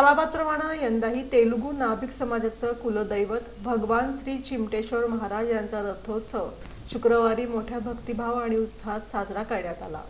सालाबादप्रमाणे यंदाही तेलुगू नाभिक समाजाचं कुलदैवत भगवान श्री चिमटेश्वर महाराज यांचा रथोत्सव शुक्रवारी मोठ्या भक्तिभाव आणि उत्साहात साजरा करण्यात आला.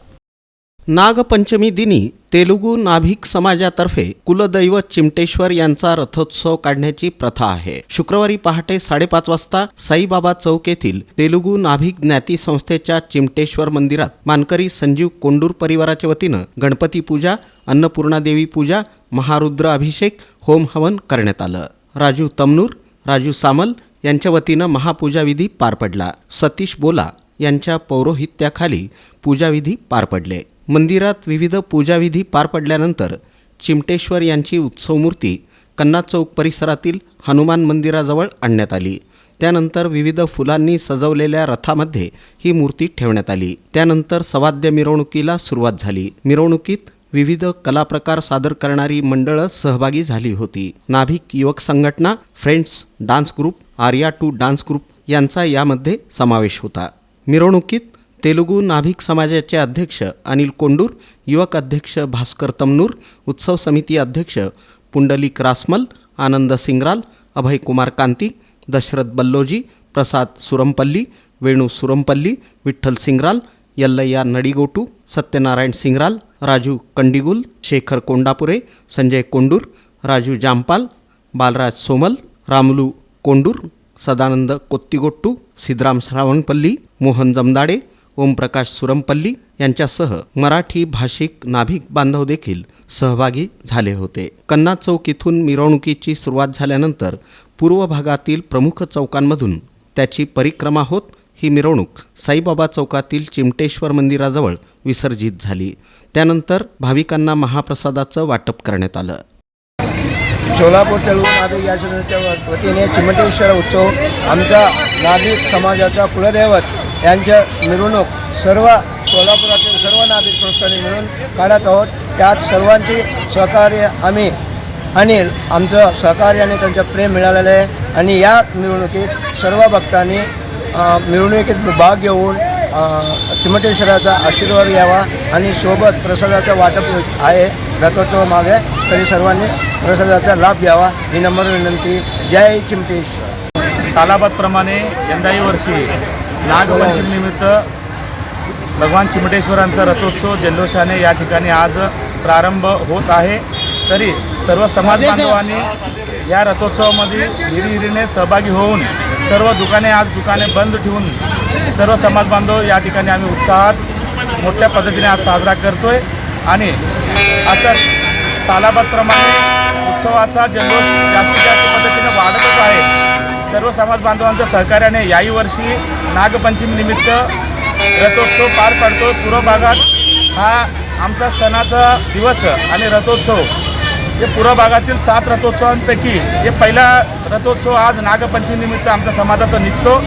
नागपंचमी दिनी तेलुगू नाभिक समाजातर्फे कुलदैवत चिमटेश्वर यांचा रथोत्सव काढण्याची प्रथा आहे. शुक्रवारी पहाटे साडेपाच वाजता साईबाबा चौक येथील तेलुगू नाभिक ज्ञाती संस्थेच्या चिमटेश्वर मंदिरात मानकरी संजीव कोंडूर परिवाराच्या वतीनं गणपती पूजा अन्नपूर्णा देवी पूजा महारुद्र अभिषेक होम हवन करण्यात आलं. राजू तमनूर राजू सामल यांच्या वतीनं महापूजाविधी पार पडला. सतीश बोला यांच्या पौरोहित्याखाली पूजाविधी पार पडले. मंदिरात विविध पूजाविधी पार पडल्यानंतर चिमटेश्वर यांची उत्सवमूर्ती कन्ना चौक परिसरातील हनुमान मंदिराजवळ आणण्यात आली. त्यानंतर विविध फुलांनी सजवलेल्या रथामध्ये ही मूर्ती ठेवण्यात आली. त्यानंतर सवाद्य मिरवणुकीला सुरुवात झाली. मिरवणुकीत विविध कलाप्रकार सादर करणारी मंडळं सहभागी झाली होती. नाभिक युवक संघटना friends dance group Arya two dance group यांचा यामध्ये समावेश होता. मिरवणुकीत तेलुगू नाभिक समाजाचे अध्यक्ष अनिल कोंडूर युवक अध्यक्ष भास्कर तमनूर उत्सव समिती अध्यक्ष पुंडलिक रासमल आनंद सिंगराल अभय कुमार कांती दशरथ बल्लोजी प्रसाद सुरमपल्ली वेणू सुरमपल्ली विठ्ठल सिंगराल यल्लय्या नडीगोटू सत्यनारायण सिंगराल राजू कंडिगुल शेखर कोंडापुरे संजय कोंडूर राजू जामपाल बालराज सोमल रामलू कोंडूर सदानंद कोत्तीगोट्टू सिद्धराम श्रावणपल्ली मोहन जमदाडे ओमप्रकाश सुरमपल्ली यांच्यासह मराठी भाषिक नाभिक बांधव देखील सहभागी झाले होते. कन्ना चौक इथून मिरवणुकीची सुरुवात झाल्यानंतर पूर्व भागातील प्रमुख चौकांमधून त्याची परिक्रमा होत ही मिरवणूक साईबाबा चौकातील चिमटेश्वर मंदिराजवळ विसर्जित झाली. त्यानंतर भाविकांना महाप्रसादाचं वाटप करण्यात आलं. सोलापूर तेलुगू या संस्थेच्या वतीने चिमटेश्वर उत्सव आमच्या नागरिक समाजाचा कुलदैवत यांच्या मिरवणूक सर्व सोलापुरातील सर्व नागरिक संस्थांनी मिळून काढत आहोत. त्यात सर्वांची सहकार्य आम्ही आणि आमचं सहकार्य आणि त्यांचं प्रेम मिळालेलं आहे. आणि या मिरवणुकीत सर्व भक्तांनी मिरवणुकीत भाग घेऊन चिमटेश्वराचा आशीर्वाद घ्यावा आणि सोबत प्रसादाचं वाटप आहे रथोत्सव मागे तरी सर्वांनी प्रसादाचा लाभ घ्यावा ही नम्र विनंती. जय चिमटेश्वर. सालाबादप्रमाणे यंदाही वर्षी नागपंचमीनिमित्त भगवान चिमटेश्वरांचा रथोत्सव जल्लोषाने या ठिकाणी आज प्रारंभ होत आहे. तरी सर्व समाज बांधवांनी या रथोत्सवामध्ये हिरिहिरीने सहभागी होऊन सर्व दुकाने आज दुकाने बंद ठेवून सर्व समाज बांधव या ठिकाणी आम्ही उत्साहात मोठ्या पद्धतीने आज साजरा करतोय. आणि असं सालाबादप्रमाणे उत्सवाचा जल्लोष जास्तीत जास्त पद्धतीने वाढतच आहे. सर्व समाज बांधवांच्या सहकार्याने याही वर्षी नागपंचमीनिमित्त रथोत्सव पार पडतो पूर्व भागात हा आमचा सणाचा दिवस आणि रथोत्सव हे पूर्व भागातील सात रथोत्सवांपैकी हे पहिला रथोत्सव आज नागपंचमीनिमित्त आमच्या समाजाचा निघतो.